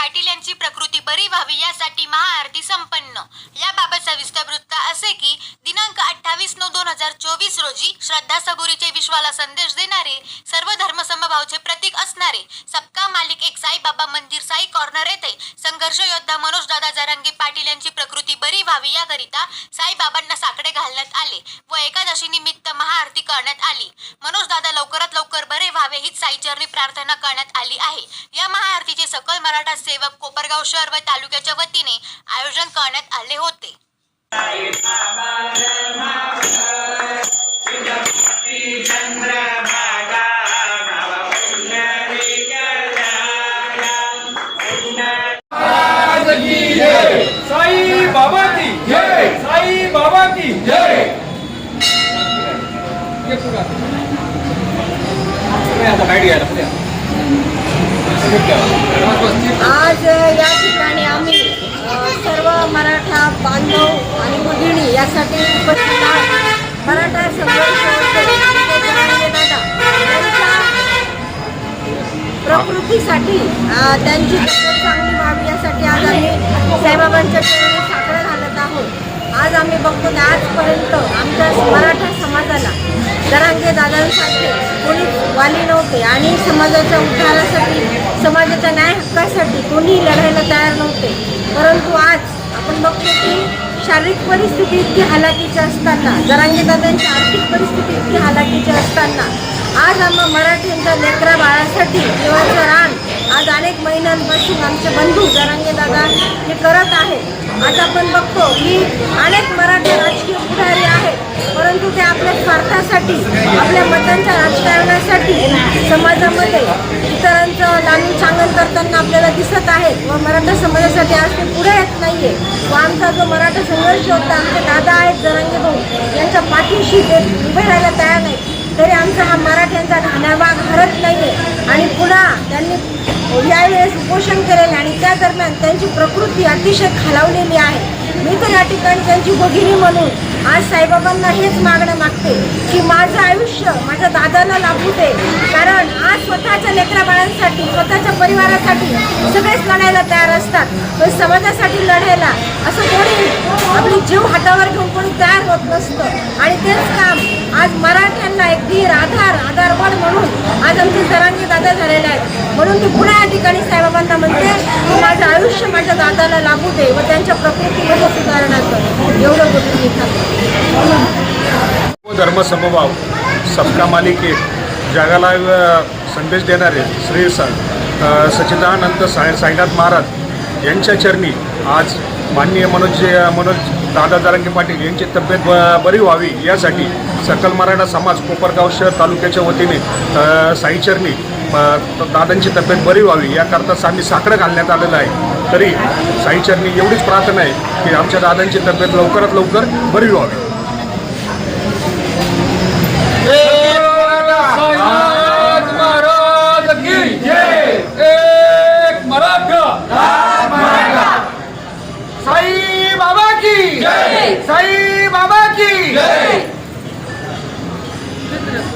पाटील यांची प्रकृती बरी व्हावी यासाठी महाआरती संपन्न. याबाबत सविस्तर वृत्त असे की दिनांक अठ्ठावीस नऊ दोन हजार चोवीस रोजी श्रद्धा सबुरीचे विश्वाला संदेश देणारे सर्व धर्मसमभावचे प्रतीक असणारे सबका मालिक एक साईबाबा मंदिर साई कॉर्नर येथे संघर्ष योद्धा मनोज दादा जरांगे पाटील यांची प्रकृती बरी व्हावी याकरिता साईबाबांना साकडे घालण्यात आले व एकादशी निमित्त महाआरती करण्यात आली. मनोज दादा लवकरात लवकर बरे व्हावे हीच साईचरणी प्रार्थना करण्यात आली आहे. या महाआरतीचे सकल मराठा सेवक कोपरगाव शहर व तालुक्याच्या वतीने आयोजन करण्यात आले होते. साई बाबा की जय! साई बाबा की जय! आता। आज या ठिकाणी आम्ही सर्व मराठा बांधव आणि भगिनी यासाठी उपस्थित आहोत. मराठा संघर्ष प्रकृतीसाठी त्यांची चांगली व्हावी यासाठी आज आम्ही साईबाबांच्या ठिकाणी साकडं घालत आहोत. आज आम्ही बघतो की आजपर्यंत आमच्या मराठा समाजाला जरांगे दादांसारखे कोणीच वाली नव्हते आणि समाजाच्या उद्धारासाठी समाजाच्या न्याय हक्कासाठी कोणीही लढायला तयार नव्हते परंतु आज आपण बघतो की शारीरिक परिस्थिती इतकी हालाकीची असताना जरांगीदादांची आर्थिक परिस्थिती इतकी हालाकीची असताना आज आम्हा मराठींच्या लेकरा बाळासाठी जीवाचं रान आज अनेक महिन्यांपासून आमचे बंधू जरांगेदादा हे करत आहेत. आज आपण बघतो की अनेक मराठी राजकीय पुढारी आहेत परंतु ते आपल्या स्वार्थासाठी आपल्या मतांच्या राजकारणासाठी समाजामध्ये इतर लालून करताना आपल्याला दिसत आहेत व मराठा समाजासाठी आज ते पुढे येत नाही आहे व आमचा जो मराठा संघर्ष होता आमचे दादा आहेत जरंगे भाऊ यांच्या पाठीशी ते उभे राहायला तयार नाही तरी आमचा हा मराठ्यांचा घाण्याभाग हरत नाही आहे आणि पुन्हा त्यांनी यावेळेस उपोषण केलेले आणि त्या दरम्यान त्यांची प्रकृती अतिशय खालावलेली आहे. मी तर या ठिकाणी त्यांची भगिनी म्हणून आज साईबाबांना हेच मागणं मागते की माझं आयुष्य माझ्या दादाला लाभू दे. कारण आज स्वतःच्या लेकरा बाळांसाठी स्वतःच्या परिवारासाठी सगळेच लढायला तयार असतात. पण समाजासाठी लढायला असं कोणी आपली जीव हातावर घेऊन कोणी तयार होत नसतं. आणि तेच काम आज मराठ्यांना एक धीर आधार आधारवड म्हणून आज आमचे सरांनी दादा झालेले आहेत. म्हणून मी पुन्हा या ठिकाणी साईबाबांना म्हणते की माझं आयुष्य माझ्या दादाला लाभू दे व त्यांच्या प्रकृतीमध्ये समभाव सबका मालिके जगाला संदेश देणारे श्री स सच्चिदानंद साई साईनाथ महाराज यांच्या चरणी आज माननीय मनोज मनोज दादा जारंगे पाटील यांची तब्येत ब बरी व्हावी यासाठी सकल मराठा समाज कोपरगाव शहर तालुक्याच्या वतीने साईचरणी दादांची तब्येत बरी व्हावी याकरता आम्ही साकडं घालण्यात आलेलं आहे. तरी साईचरणी एवढीच प्रार्थना आहे की आमच्या दादांची तब्येत लवकरात लवकर बरी व्हावी.